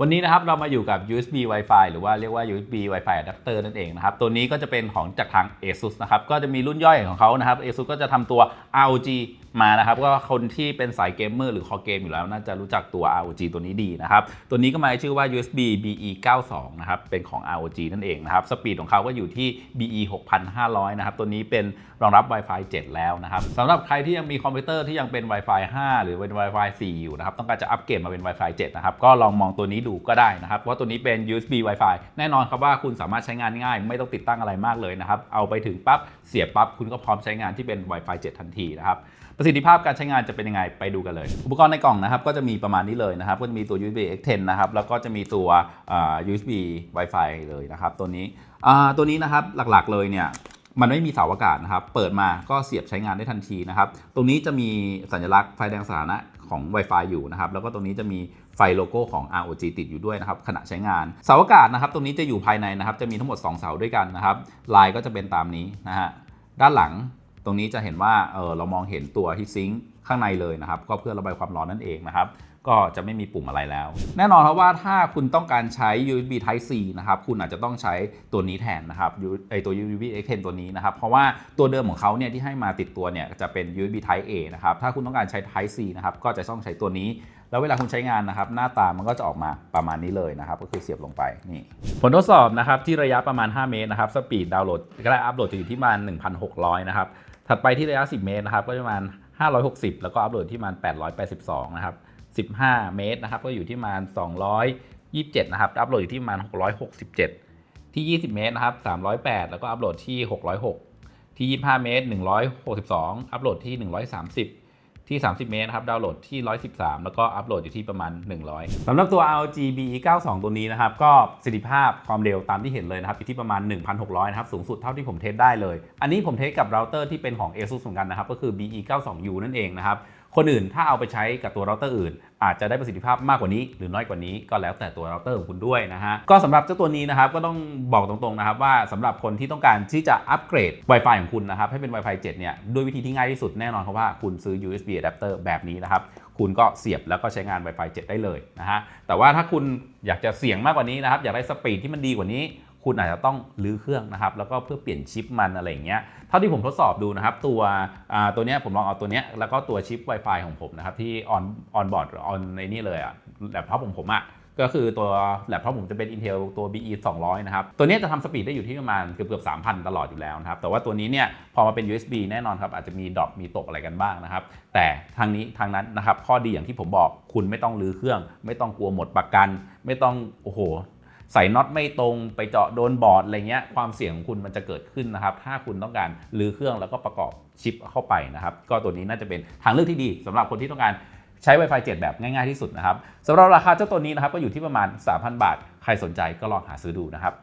วันนี้นะครับเรามาอยู่กับ USB Wi-Fi หรือว่าเรียกว่า USB Wi-Fi adapter นั่นเองนะครับ ตัวนี้ก็จะเป็นของจากทาง ASUS นะครับ ก็จะมีรุ่นย่อยของเขานะครับ ASUS ก็จะทำตัว ROG มานะครับก็คนที่เป็นสายเกมเมอร์หรือคอเกมอยู่แล้วน่าจะรู้จักตัว ROG ตัวนี้ดีนะครับ ตัวนี้ก็มาชื่อว่า USB BE 92นะครับเป็นของ ROG นั่นเองนะครับสปีดของเขาก็อยู่ที่ BE 6500นะครับตัวนี้เป็นรองรับ Wi-Fi 7 แล้วนะครับสำหรับใครที่ยังมีคอมพิวเตอร์ที่ยังเป็น Wi-Fi 5 หรือเป็น Wi-Fi 4 อยู่นะครับต้องการจะอัปเกรดมาเป็น Wi-Fi 7 นะครับก็ลองมองตัวนี้ดูก็ได้นะครับเพราะว่าตัวนี้เป็น USB Wi-Fi แน่นอนครับว่าคุณสามารถใช้งานง่าย ไม่ต้องติดตั้งอะไรมากเลยนะครับเอาไปถึงปั๊บเสียบปั๊บคุณก็พร้อมใช้งานที่เป็น Wi-Fi 7 ทันทีนะครับประสิทธิภาพการใช้งานจะเป็นยังไงไปดูกันเลย อุปกรณ์ในกล่องนะครับก็จะมีประมาณนี้เลยนะครับก็จะมีตัว USB X10 นะครับแล้วก็จะมีตัว USB Wi-Fi เลยนะครับตัวนี้ตัวนี้นะครับหลักๆเลยเนี่ยมันไม่มีเสาอากาศนะครับ เปิดมาก็เสียบใช้งานได้ทันทีนะครับ ตรงนี้จะมีสัญลักษณ์ไฟแดงสถานะของ Wi-Fi อยู่นะครับ แล้วก็ตรงนี้จะมีไฟโลโก้ของ ROG ติดอยู่ด้วยนะครับขณะใช้งาน เสาอากาศนะครับ ตรงนี้จะอยู่ภายในนะครับ จะมีทั้งหมด 2 เสาด้วยกันนะครับ ลายก็จะเป็นตามนี้นะฮะ ด้านหลัง ตรงนี้จะเห็นว่าเออเรามองเห็นตัวฮีทซิงค์ข้างในเลยนะครับ ก็เพื่อระบายความร้อนนั่นเองนะครับก็จะไม่มีปุ่มอะไรแล้ว แน่นอนครับว่าถ้าคุณต้องการใช้ USB Type C นะครับคุณอาจจะต้องใช้ตัวนี้แทนนะครับไอตัว USB X10 ตัวนี้นะครับ เพราะว่าตัวเดิมของเขาเนี่ยที่ให้มาติดตัวเนี่ยจะเป็น USB Type A นะครับถ้าคุณต้องการใช้ Type C นะครับก็จะต้องใช้ตัวนี้ แล้วเวลาคุณใช้งานนะครับหน้าตามันก็จะออกมาประมาณนี้เลยนะครับ ก็คือเสียบลงไปนี่ผลทดสอบนะครับที่ระยะประมาณ 5 เมตรนะครับสปีดดาวน์โหลดก็ได้อัพโหลดจะอยู่ที่ประมาณ1,600 นะครับ ถัดไปที่ระยะ 10 เมตรนะครับ ก็ประมาณ 560 แล้วก็อัพโหลดที่ประมาณ882 นะครับ 15 เมตรนะครับ ก็อยู่ที่ประมาณ227 นะครับ อัพโหลดอยู่ที่ประมาณ667 ที่ 20 เมตรนะครับ 308 แล้วก็อัพโหลดที่ 606 ที่ 25 เมตร 162 อัพโหลดที่ 130 ที่ 30 เมตรนะครับ ดาวน์โหลดที่ 113 แล้วก็อัปโหลดอยู่ที่ประมาณ 100 สำหรับตัว ROG BE 92 ตัวนี้นะครับ ก็ประสิทธิภาพความเร็วตามที่เห็นเลยนะครับอยู่ที่ประมาณ 1,600 นะครับ สูงสุดเท่าที่ผมเทสได้เลย อันนี้ผมเทสกับเราเตอร์ที่เป็นของ ASUS เหมือนกันนะครับ ก็คือ BE 92U นั่นเองนะครับ คนอื่นถ้าเอาไปใช้กับตัวเราเตอร์อื่น อาจจะได้ประสิทธิภาพมากกว่านี้ หรือน้อยกว่านี้ก็แล้วแต่ตัวเราเตอร์ของคุณด้วยนะฮะก็สำหรับเจ้าตัวนี้นะครับก็ต้องบอกตรงๆนะครับว่าสำหรับคนที่ต้องการที่จะอัปเกรด Wi-Fi ของคุณนะครับให้เป็น Wi-Fi 7เนี่ยด้วยวิธีที่ง่ายที่สุดแน่นอนครับว่าคุณซื้อ USB adapter แบบนี้นะครับคุณก็เสียบแล้วก็ใช้งาน Wi-Fi 7 ได้เลยนะฮะแต่ว่าถ้าคุณอยากจะเสี่ยงมากกว่านี้นะครับอยากได้สปีดที่มันดีกว่านี้ คุณอาจจะต้องรื้อเครื่องนะครับแล้วก็เพื่อเปลี่ยนชิปมันอะไรอย่างเงี้ยเท่าที่ผมทดสอบดูนะครับตัวอ่าตัวเนี้ยผมลองเอาตัวเนี้ยแล้วก็ตัวชิป Wi-Fi ของผมนะครับที่ออนออนบอร์ดออนในนี่เลยอะแล็ปท็อปของผมอะก็คือตัวแล็ปท็อปผมจะเป็น Intel ตัว BE 200 นะครับ ตัวเนี้ยจะทำสปีดได้อยู่ที่ประมาณเกือบเกือบ3,000 ตลอดอยู่แล้วนะครับ แต่ว่าตัวนี้เนี่ยพอมาเป็น USB แน่นอนครับ อาจจะมีดรอปมีตกอะไรกันบ้างนะครับ แต่ทางนี้ทางนั้นนะครับ ข้อดีอย่างที่ผมบอกคุณไม่ต้องรื้อเครื่อง ไม่ต้องกลัวหมดประกัน ไม่ต้องโอ้โห ใส่น็อตไม่ตรงไปเจาะโดนบอร์ดอะไรเงี้ยความเสี่ยงของคุณมันจะเกิดขึ้นนะครับ ถ้าคุณต้องการรื้อเครื่องแล้วก็ประกอบชิปเข้าไปนะครับ ก็ตัวนี้น่าจะเป็นทางเลือกที่ดีสำหรับคนที่ต้องการใช้ Wi-Fi 7 แบบง่ายๆที่สุดนะครับสำหรับราคาเจ้าตัวนี้นะครับก็อยู่ที่ประมาณ 3,000 บาท ใครสนใจก็ลองหาซื้อดูนะครับ